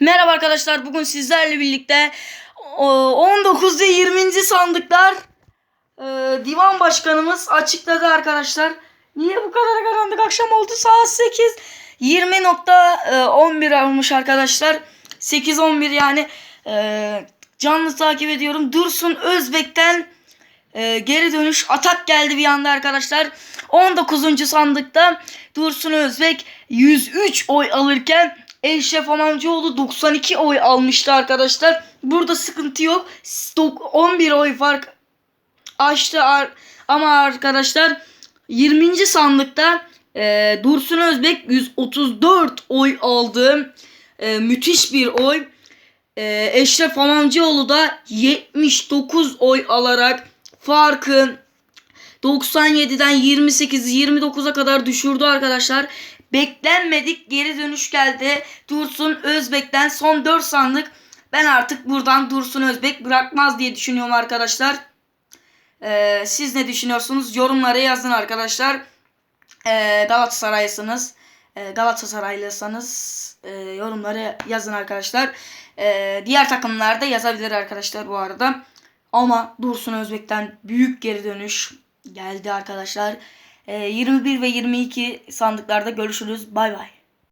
Merhaba arkadaşlar. Bugün sizlerle birlikte o, 19 ve 20. sandıklar e, divan başkanımız açıkladı arkadaşlar. Niye bu kadar karanlık? Akşam oldu saat 8. 20.11 olmuş arkadaşlar. 8.11 yani e, canlı takip ediyorum. Dursun Özbek'ten e, geri dönüş atak geldi bir anda arkadaşlar. 19. sandıkta Dursun Özbek 103 oy alırken Eşref Amamcıoğlu 92 oy almıştı arkadaşlar. Burada sıkıntı yok. Stok- 11 oy fark açtı ama arkadaşlar 20. sandıkta e, Dursun Özbek 134 oy aldı. E, müthiş bir oy. E, Eşref Amamcıoğlu da 79 oy alarak farkı 97'den 28 29'a kadar düşürdü arkadaşlar. Beklenmedik geri dönüş geldi. Dursun Özbek'ten son 4 sandık. Ben artık buradan Dursun Özbek bırakmaz diye düşünüyorum arkadaşlar. Ee, siz ne düşünüyorsunuz? Yorumlara yazın arkadaşlar. Ee, Galatasaraylısınız. Ee, Galatasaraylıysanız e, yorumlara yazın arkadaşlar. Ee, diğer takımlar da yazabilir arkadaşlar bu arada. Ama Dursun Özbek'ten büyük geri dönüş geldi arkadaşlar. Ee, 21 ve 22 sandıklarda görüşürüz. Bay bay.